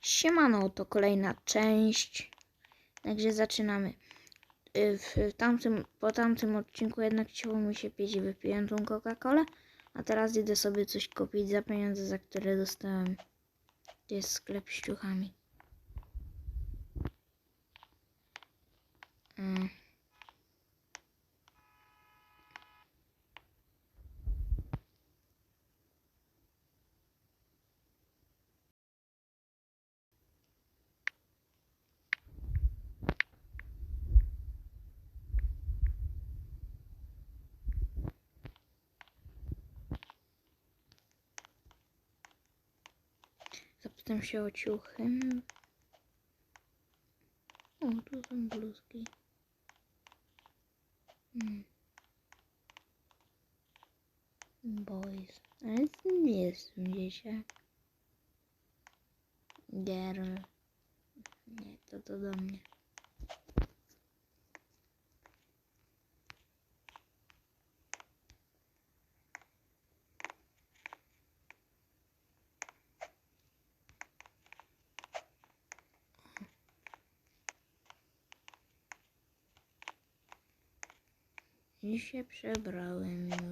Siemano, to kolejna część. Także zaczynamy. Y, W tamtym, po tamtym odcinku jednak chciało mi się pić i tą Coca-Colę. A teraz idę sobie coś kupić za pieniądze, za które dostałem. To jest sklep z ciuchami. Mm. Zapytam się o ciuchy. O, tu są bluzki. Hmm. Boys. Ale to nie jest dzieciak. Girl. Nie, to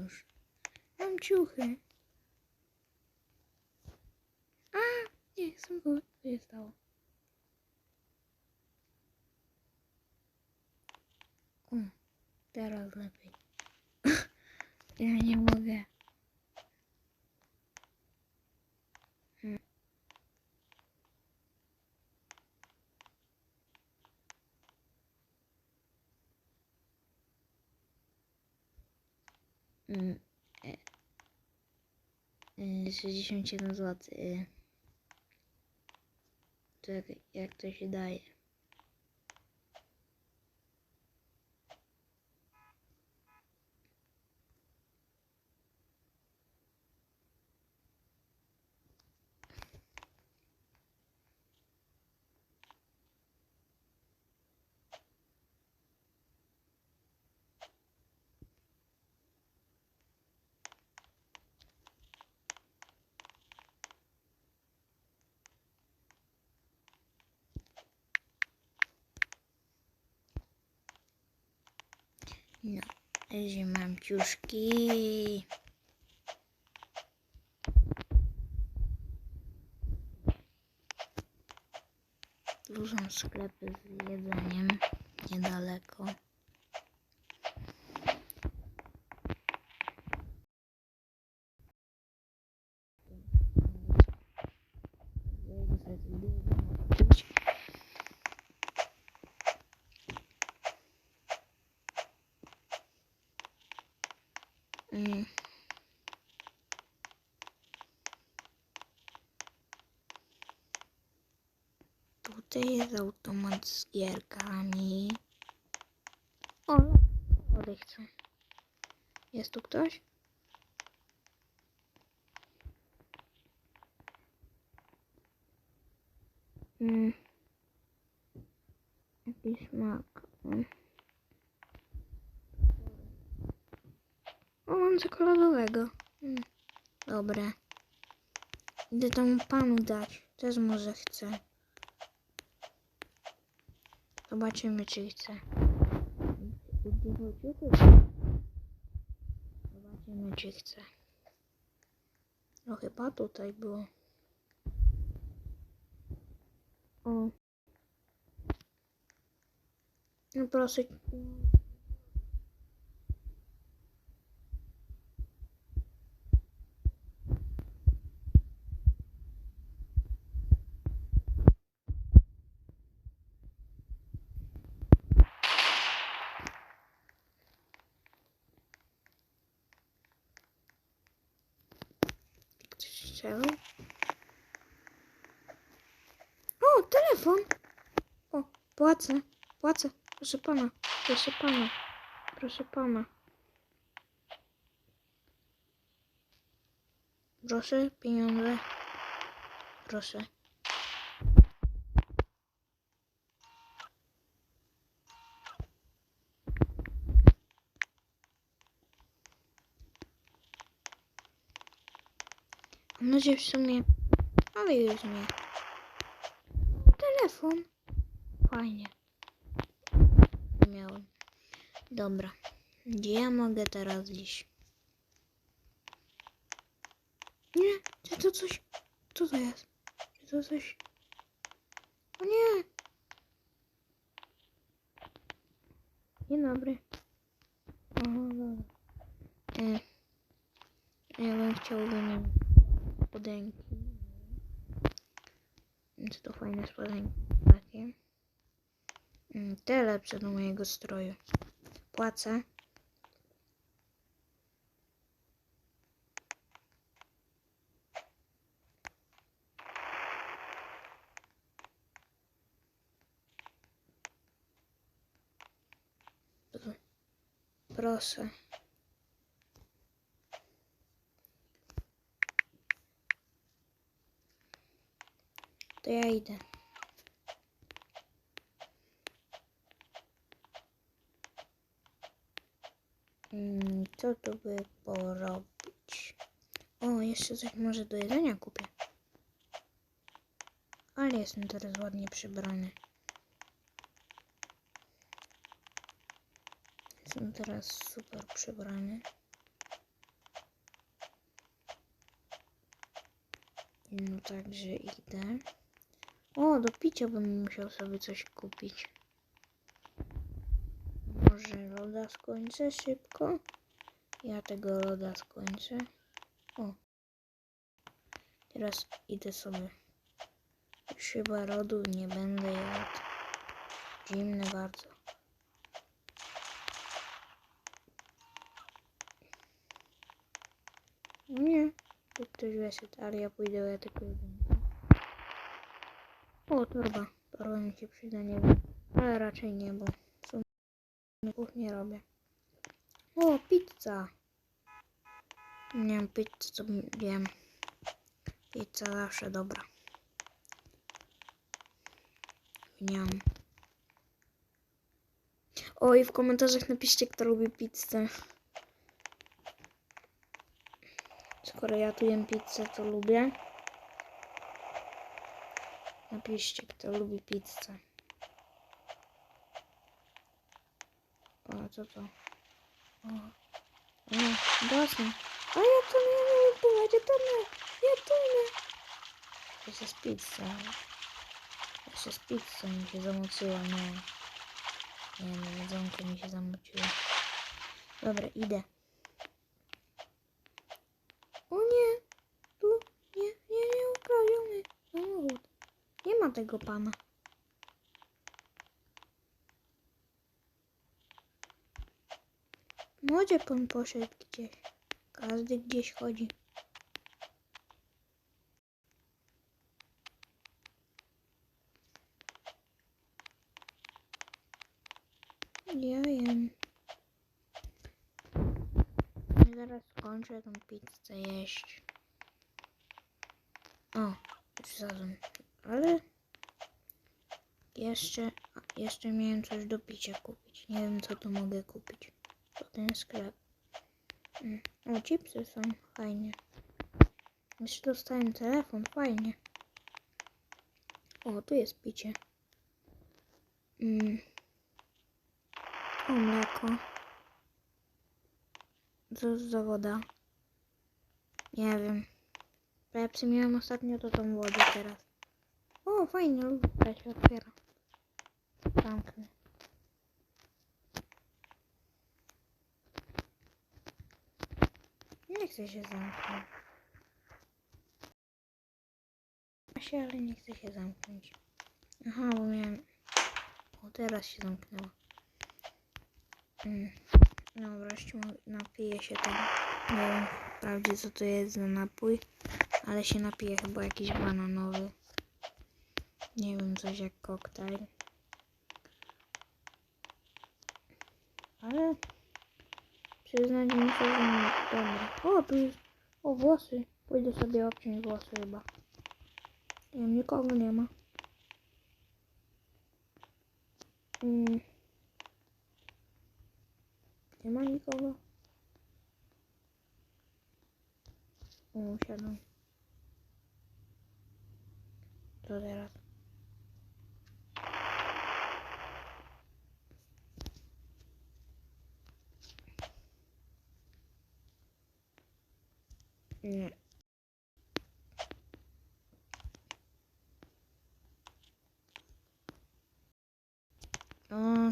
Już. Mam ciuchy. A, nie, są go. Co się stało? O, teraz lepiej. ja nie mogę. 67 zł. e. Czekaj, jak to się daje? No, że mam ciuszki. Sklepy z jedzeniem niedaleko. Zajdę sobie coś do jedzenia kupić. Mm. Tutaj jest automat z gierkami. O, wody. Jest tu ktoś? Mm. Jakiś smak. Mm. O, mam czekoladowego. Mm. Dobre. Idę temu panu dać. Też może chce. Zobaczymy, czy chce. Zobaczymy, czy chce. No chyba tutaj było. O. No proszę. Ktoś strzelał? O, telefon! O, płacę, płacę. Proszę pana, proszę pana, proszę pana. Proszę, pieniądze. Proszę. Mam nadzieję, w sumie... Ale już nie. Telefon. Fajnie. Miałem. Dobra. Gdzie ja mogę teraz iść? Nie, czy to coś... Co to jest? Czy to coś... O nie! Dzień dobry. Aha, dobra. E, ja bym chciał do nim spodenki. Więc to fajne spodenki takie. Mm, Te lepsze do mojego stroju. Płacę. Proszę. To ja idę. Mm, Co tu by porobić? O, jeszcze coś może do jedzenia kupię. Ale jestem teraz ładnie przybrany. Jestem teraz super przybrany. No także idę. O, do picia bym musiał sobie coś kupić. Może loda skończę szybko. Ja tego loda skończę. O. Teraz idę sobie. Już chyba lodu nie będę jadł. Zimny bardzo. Nie, tu ktoś wyszedł, ale ja pójdę, ja tylko jeden. O, torba. Torba mi się przyda, nie wiem. Ale raczej nie, bo sumie kuchnię robię. O, pizza. Nie wiem, pizza to wiem. Pizza zawsze dobra. Nie mam. Oj, w komentarzach napiszcie, kto lubi pizzę. Skoro ja tu jem pizzę, to lubię. Napiszcie, kto lubi pizzę. O, co to? O, o właśnie. A ja to nie wiem, była, ja to nie, ja to nie. To jest pizza. Jeszcze z pizzą mi się zamoczyła, nie. Nie, nie, jedzonko mi się zamoczyło. Dobra, idę. O nie! Tu nie, nie, nie ukradziony samochód. Nie ma tego pana. Może pan poszedł gdzieś. Każdy gdzieś chodzi. Ja jem. Ja zaraz skończę tą pizzę jeść. O, już zazum. Ale jeszcze, jeszcze miałem coś do picia kupić. Nie wiem, co tu mogę kupić. Ten sklep. Mm. O, chipsy są fajnie. Jeszcze dostałem telefon, fajnie. O, tu jest picie. Mm. O, mleko. Co za woda? Nie wiem. Pepsi miałem ostatnio, to tą wodę teraz. O, fajnie, lufka się otwiera. Zamknę. Nie chcę się zamknąć. Się, ale nie chcę się zamknąć. Aha, bo miałem... O, teraz się zamknęło. Mm. No wreszcie napiję się tego. Nie wiem wprawdzie co to jest za napój, ale się napiję chyba jakiś bananowy. Nie wiem, coś jak koktajl. Ale przyznać muszę, że nie dobra. O, tu jest. O, włosy. Pójdę sobie obciąć włosy chyba. Nie wiem, nikogo nie ma. Mm. Nie ma nikogo. O, usiadam. Co teraz? Nie. O,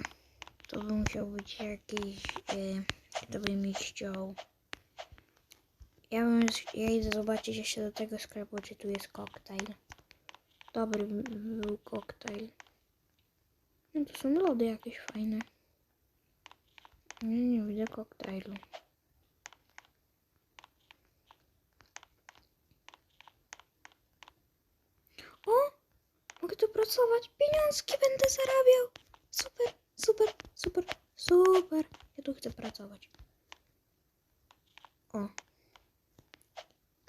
to by musiał być jakiś, y, kto by mi ściął. Ja bym, ja idę zobaczyć jeszcze do tego sklepu, czy tu jest koktajl. Dobry by był koktajl. No to są lody jakieś fajne. Nie, nie widzę koktajlu. O! Mogę tu pracować. Pieniążki będę zarabiał. Super, super, super, super. Ja tu chcę pracować. O.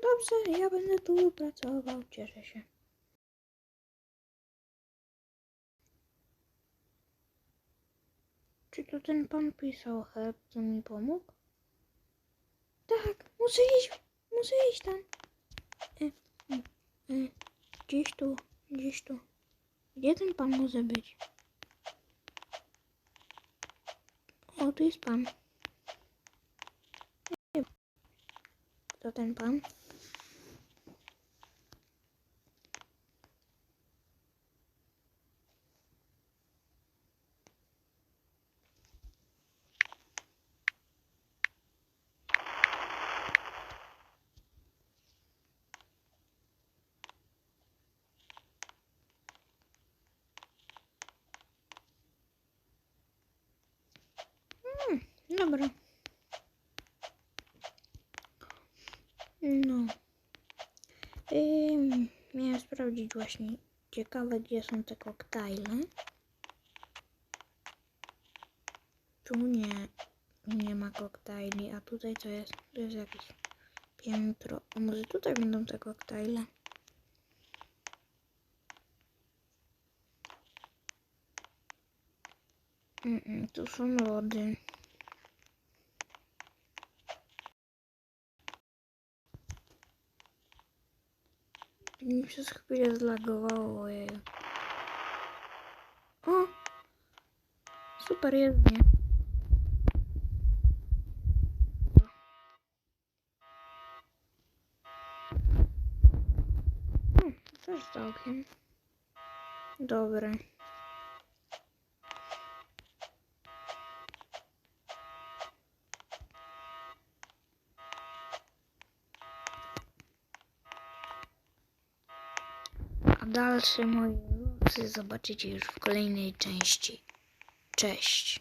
Dobrze, ja będę tu pracował. Cieszę się. Czy to ten pan pisał help, co mi pomógł? Tak, muszę iść, muszę iść tam. E, e, e, gdzieś tu, gdzieś tu. Gdzie ten pan może być? O, tu jest pan. Nie wiem. Pan? Dobra. No. Ym, miałem sprawdzić właśnie. Ciekawe, gdzie są te koktajle. Tu nie, nie ma koktajli, a tutaj to jest, to jest jakieś piętro. A może tutaj będą te koktajle? Mm, mm, tu są lody. Mi przez chwilę zlagowało, ojej. O! Super jezdnie. Hmm, też całkiem. Dobre. Dalsze moje losy zobaczycie już w kolejnej części. Cześć.